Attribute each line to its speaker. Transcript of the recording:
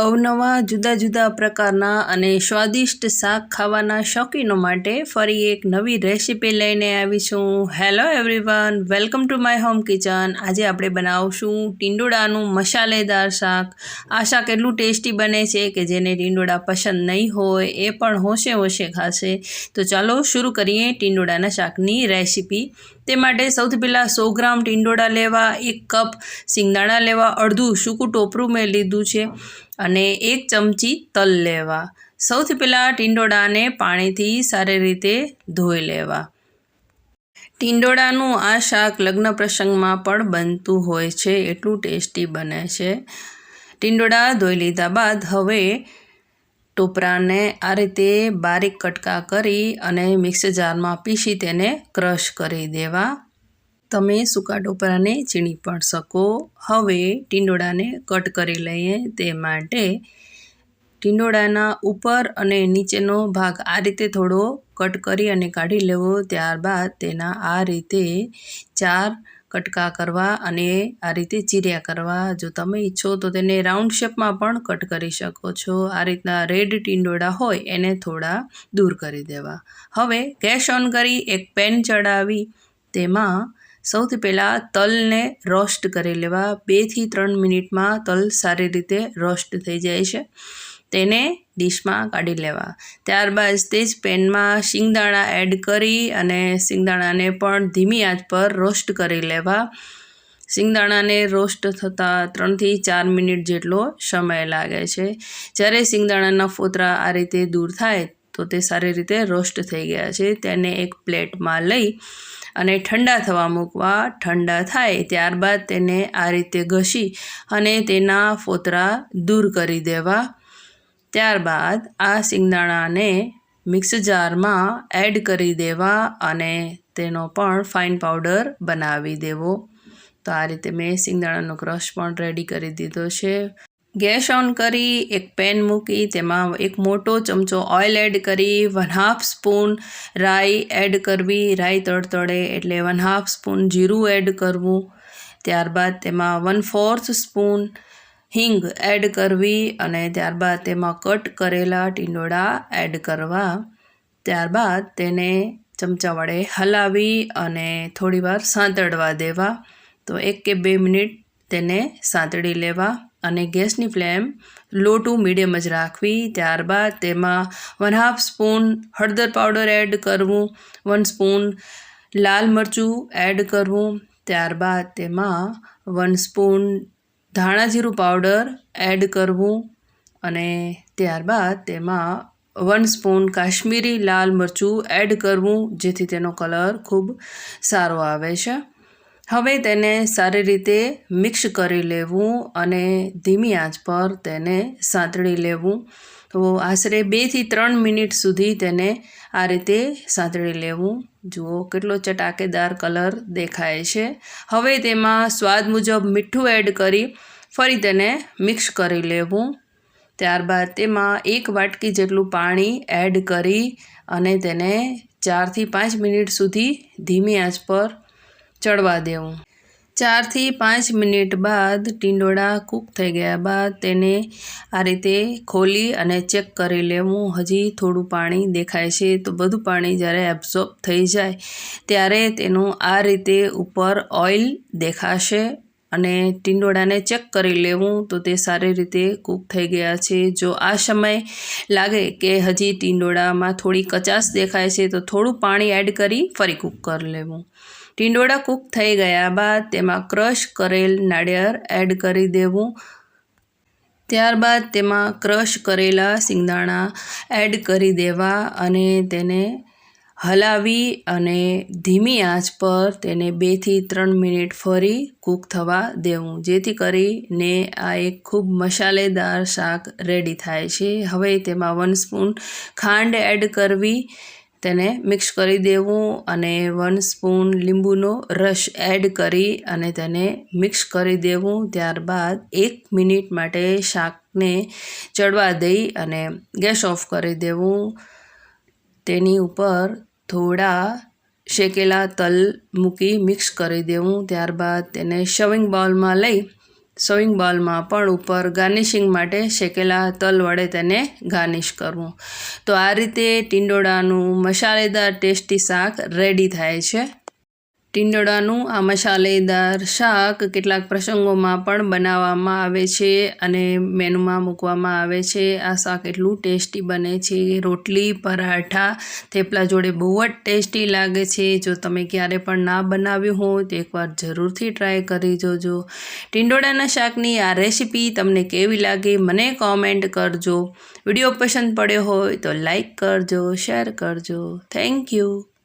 Speaker 1: અવનવા જુદા જુદા પ્રકારના અને સ્વાદિષ્ટ શાક ખાવાના શોખીનો માટે ફરી એક નવી રેસીપી લઈને આવી છું. Hello everyone welcome to my home kitchen આજે આપણે બનાવશું ટીંડોળાનું મસાલેદાર શાક. આ શાક એટલું ટેસ્ટી બને છે કે જેને ટીંડોળા પસંદ નહીં હોય, એ પણ હોશે હોશે ખાશે. તો ચાલો શરૂ કરીએ ટીંડોળાના શાકની રેસીપી. તે માટે સૌથી પહેલાં સો ગ્રામ ટીંડોળા લેવા, એક કપ સિંગદાણા લેવા, અડધું સૂકું ટોપરું મેં લીધું છે. અને એક ચમચી તલ લેવા. સૌથી પહેલાં ટીંડોળાને પાણીથી સારી રીતે ધોઈ લેવા. ટીંડોળાનું આ શાક લગ્ન પ્રસંગમાં પણ બનતું હોય છે, એટલું ટેસ્ટી બને છે. ટીંડોળા ધોઈ લીધા બાદ હવે ટોપરાને આ રીતે બારીક કટકા કરી અને મિક્સર જારમાં પીસી તેને ક્રશ કરી દેવા. તમે સૂકા ટોપરાને ચીણી પણ શકો. હવે ટીંડોળાને કટ કરી લઈએ તે માટે. ટીંડોળાના ઉપર અને નીચેનો ભાગ આ રીતે થોડો કટ કરી અને કાઢી લેવો. ત્યારબાદ તેના આ રીતે ચાર કટકા કરવા અને આ રીતે ચીર્યા કરવા. જો તમે ઈચ્છો તો તેને રાઉન્ડ શેપમાં પણ કટ કરી શકો છો. આ રીતના રેડ ટીંડોળા હોય એને થોડા દૂર કરી દેવા. હવે ગેસ ઓન કરી એક પેન ચડાવી. તેમાં સૌથી પહેલાં તલને રોસ્ટ કરી લેવા. બેથી ત્રણ મિનિટમાં તલ સારી રીતે રોસ્ટ થઈ જાય છે. તેને ડીશમાં કાઢી લેવા. ત્યારબાદ તે જ પેનમાં શિંગદાણા એડ કરી અને શિંગદાણાને પણ ધીમી આંચ પર રોસ્ટ કરી લેવા. શિંગદાણાને રોસ્ટ થતાં ત્રણથી ચાર મિનિટ જેટલો સમય લાગે છે. જ્યારે શિંગદાણાના ફોતરા આ રીતે દૂર થાય તો તે સારી રીતે રોસ્ટ થઈ ગયા છે. તેને એક પ્લેટમાં લઈ અને ઠંડા થવા મૂકવા ઠંડા થાય ત્યારબાદ તેને આ રીતે ઘસી અને તેના ફોતરા દૂર કરી દેવા. ત્યારબાદ આ સિંગદાણાને મિક્સ જારમાં એડ કરી દેવા અને તેનો પણ ફાઇન પાવડર બનાવી દેવો. તો આ રીતે મેં સિંગદાણાનો ક્રશ પણ રેડી કરી દીધો છે. ગેસ ઓન કરી, એક પેન મૂકી, તેમાં એક મોટો ચમચો ઓઇલ એડ કરી વન હાફ સ્પૂન રાઈ એડ કરવી. રાઈ તડતડે એટલે વન હાફ સ્પૂન જીરું એડ કરવું. ત્યારબાદ તેમાં વન ફોર્થ સ્પૂન હિંગ એડ કરવી અને ત્યારબાદ તેમાં કટ કરેલા ટીંડોળા એડ કરવા. ત્યારબાદ તેને ચમચા વડે હલાવી અને થોડીવાર સાંતળવા દેવા. તો એક કે બે મિનિટ તેને સાંતળી લેવા. અને ગેસની ફ્લેમ લો ટુ મીડિયમ જ રાખવી. ત્યારબાદ તેમાં વન હાફ સ્પૂન હળદર પાવડર એડ કરવું. વન સ્પૂન લાલ મરચું એડ કરવું. ત્યારબાદ તેમાં વન સ્પૂન ધાણા જીરું પાવડર એડ કરવું. અને ત્યારબાદ તેમાં વન સ્પૂન કાશ્મીરી લાલ મરચું એડ કરવું, જેથી તેનો કલર ખૂબ સારો આવે છે. હવે તેને સારી રીતે મિક્સ કરી લેવું અને ધીમી આંચ પર તેને સાંતળી લેવું. તો આશરે બેથી ત્રણ મિનિટ સુધી તેને આ રીતે સાંતળી લેવું. જુઓ કેટલો ચટાકેદાર કલર દેખાય છે. હવે તેમાં સ્વાદ મુજબ મીઠું એડ કરી ફરી તેને મિક્સ કરી લેવું. ત્યારબાદ તેમાં એક વાટકી જેટલું પાણી એડ કરી અને તેને ચારથી પાંચ મિનિટ સુધી ધીમી આંચ પર ચડવા દેવું. ચારથી પાંચ મિનિટ બાદ ટીંડોળા કૂક થઈ ગયા બાદ તેને આ રીતે ખોલી અને ચેક કરી લેવું. હજી થોડું પાણી દેખાય છે તો બધું પાણી જ્યારે એબ્ઝોર્બ થઈ જાય ત્યારે તેનું આ રીતે ઉપર ઓઇલ દેખાશે અને ટીંડોળાને ચેક કરી લેવું તો તે સારી રીતે કૂક થઈ ગયા છે. જો આ સમય લાગે કે હજી ટીંડોળામાં થોડી કચાશ દેખાય છે તો થોડું પાણી એડ કરી ફરી કૂક કરી લેવું. ટીંડોળા કૂક થઈ ગયા બાદ તેમાં ક્રશ કરેલ નાળિયેર એડ કરી દેવું. ત્યારબાદ તેમાં ક્રશ કરેલા સિંગદાણા એડ કરી દેવા અને તેને હલાવી અને ધીમી આંચ પર તેને બેથી ત્રણ મિનિટ ફરી કૂક થવા દેવું, જેથી કરીને આ એક ખૂબ મસાલેદાર શાક રેડી થાય છે. હવે તેમાં વન સ્પૂન ખાંડ એડ કરવી. તેને મિક્સ કરી દેવું અને વન સ્પૂન લીંબુનો રસ એડ કરી અને તેને મિક્સ કરી દેવું. ત્યારબાદ એક મિનિટ માટે શાકને ચડવા દઈ અને ગેસ ઓફ કરી દેવું. તેની ઉપર થોડા શેકેલા તલ મૂકી મિક્સ કરી દેવું. ત્યારબાદ તેને શવિંગ બાઉલમાં લઈ સર્વિંગ બાઉલમાં પણ ઉપર ગાર્નિશિંગ માટે શેકેલા તલ વડે તેને ગાર્નિશ કરવું. તો આ રીતે ટીંડોળાનું મસાલેદાર ટેસ્ટી શાક રેડી થાય છે. ટીંડોળાનું આ મસાલેદાર શાક કેટલાક પ્રસંગોમાં પણ બનાવવામાં આવે છે અને મેનુમાં મૂકવામાં આવે છે. આ શાક એટલું ટેસ્ટી બને છે. રોટલી, પરાઠા, થેપલા જોડે બહુ જ ટેસ્ટી લાગે છે. જો તમે ક્યારે પણ ના બનાવ્યું હોય તો એકવાર જરૂરથી ટ્રાય કરી જોજો. ટીંડોળાના શાકની આ રેસીપી તમને કેવી લાગી મને કોમેન્ટ કરજો. વીડિયો પસંદ પડ્યો હોય તો લાઈક કરજો, શેર કરજો. Thank you.